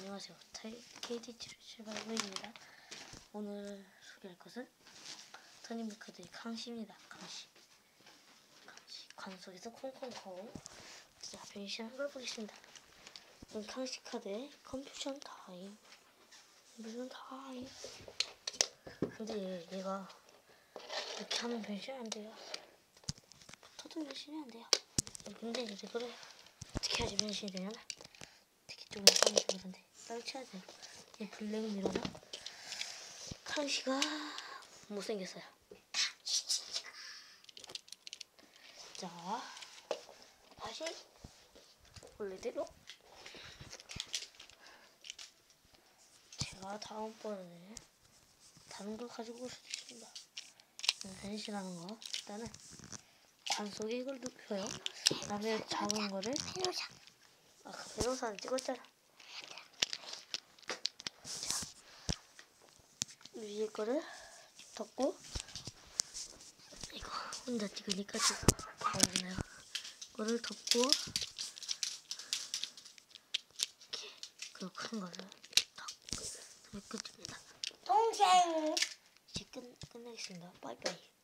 안녕하세요. KT7789입니다. 오늘 소개할 것은 터닝미카드의 강시입니다. 강시. 강시. 관 속에서 콩콩콩. 자, 변신한 걸 보겠습니다. 강시 카드의 컴퓨션 타임. 컴퓨션 타임. 근데 얘가 이렇게 하면 변신이 안 돼요. 붙어도 변신이 안 돼요. 근데 이거를 어떻게 해야지 변신이 되냐면 되게 조금 이상해 보이던데 떨쳐야 돼요. 예, 블랙을 밀어서康씨가 못생겼어요. 자, 다시 원래대로 제가 다음번에 다른 걸 가지고 올 수도 있습니다. 음, 변신하는 거 일단은 관 속에 이걸 눕혀요. 그 다음에 작은 거를 페로사 아까 배로사는 찍었잖아. 위에 거를 덮고 이거 혼자 찍으니까 지금 어렵네요. 이거를 덮고 이렇게 그리고 큰 거를 탁 그럼 끝입니다. 동생 이제 끝 끝내겠습니다. 빠이빠이.